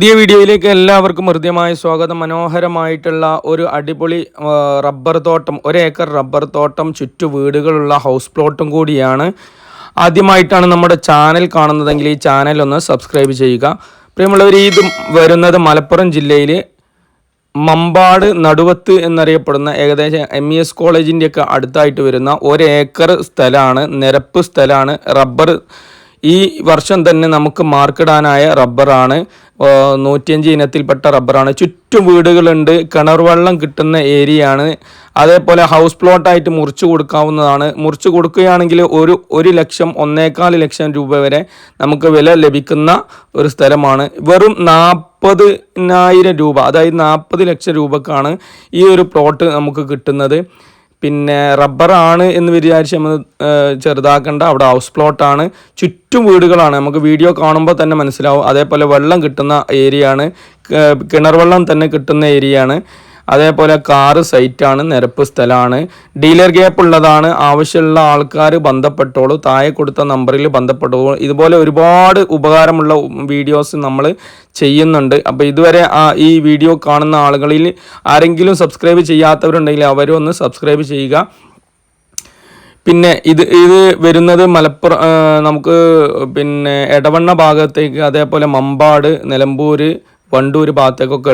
പുതിയ വീഡിയോയിലേക്ക് എല്ലാവർക്കും ഹൃദ്യമായ സ്വാഗതം. മനോഹരമായിട്ടുള്ള ഒരു അടിപൊളി റബ്ബർ തോട്ടം ഒരേക്കർ റബ്ബർ തോട്ടം ചുറ്റു വീടുകളുള്ള ഹൗസ് പ്ലോട്ടും കൂടിയാണ്. ആദ്യമായിട്ടാണ് നമ്മുടെ ചാനൽ കാണുന്നതെങ്കിൽ ഈ ചാനൽ ഒന്ന് സബ്സ്ക്രൈബ് ചെയ്യുക. പ്രിയമുള്ളവർ ഇത് വരുന്നത് മലപ്പുറം ജില്ലയിൽ മമ്പാട് നടുവത്ത് എന്നറിയപ്പെടുന്ന ഏകദേശം എം ഇ എസ് കോളേജിന്റെയൊക്കെ അടുത്തായിട്ട് വരുന്ന ഒരേക്കർ സ്ഥലമാണ് നിരപ്പ് സ്ഥലമാണ് റബ്ബർ ഈ വർഷം തന്നെ നമുക്ക് മാർക്കിടാനായ റബ്ബറാണ്. നൂറ്റിയഞ്ച് ഇനത്തിൽപ്പെട്ട റബ്ബറാണ്. ചുറ്റും വീടുകളുണ്ട്. കിണർ വെള്ളം കിട്ടുന്ന ഏരിയയാണ്. അതേപോലെ ഹൗസ് പ്ലോട്ടായിട്ട് മുറിച്ചു കൊടുക്കാവുന്നതാണ്. മുറിച്ചു കൊടുക്കുകയാണെങ്കിൽ ഒരു ഒരു ലക്ഷം ഒന്നേകാൽ ലക്ഷം രൂപ വരെ നമുക്ക് വില ലഭിക്കുന്ന ഒരു സ്ഥലമാണ്. വെറും നാൽപ്പതിനായിരം രൂപ അതായത് നാൽപ്പത് ലക്ഷം രൂപക്കാണ് ഈ ഒരു പ്ലോട്ട് നമുക്ക് കിട്ടുന്നത്. പിന്നെ റബ്ബറാണ് എന്ന് വിചാരിച്ച് നമ്മൾ ചെറുതാക്കേണ്ട അവിടെ ഹൗസ് പ്ലോട്ടാണ് ചുറ്റും വീടുകളാണ്. നമുക്ക് വീഡിയോ കാണുമ്പോൾ തന്നെ മനസ്സിലാവും. അതേപോലെ വെള്ളം കിട്ടുന്ന ഏരിയയാണ് കിണർ വെള്ളം തന്നെ കിട്ടുന്ന ഏരിയയാണ് അതേപോലെ കാറ് സൈറ്റാണ് നിരപ്പ് സ്ഥലമാണ്. ഡീലർ ഗ്യാപ്പ് ഉള്ളതാണ്. ആവശ്യമുള്ള ആൾക്കാർ ബന്ധപ്പെട്ടോളൂ. താഴെ കൊടുത്ത നമ്പറിൽ ബന്ധപ്പെട്ടോളൂ. ഇതുപോലെ ഒരുപാട് ഉപകാരമുള്ള വീഡിയോസ് നമ്മൾ ചെയ്യുന്നുണ്ട്. അപ്പോൾ ഇതുവരെ ഈ വീഡിയോ കാണുന്ന ആളുകളിൽ ആരെങ്കിലും സബ്സ്ക്രൈബ് ചെയ്യാത്തവരുണ്ടെങ്കിൽ അവരും ഒന്ന് സബ്സ്ക്രൈബ് ചെയ്യുക. പിന്നെ ഇത് ഇത് വരുന്നത് മലപ്പുറം നമുക്ക് പിന്നെ എടവണ്ണ ഭാഗത്തേക്ക് അതേപോലെ മമ്പാട് നിലമ്പൂർ വണ്ടൂർ ഭാഗത്തേക്കൊക്കെ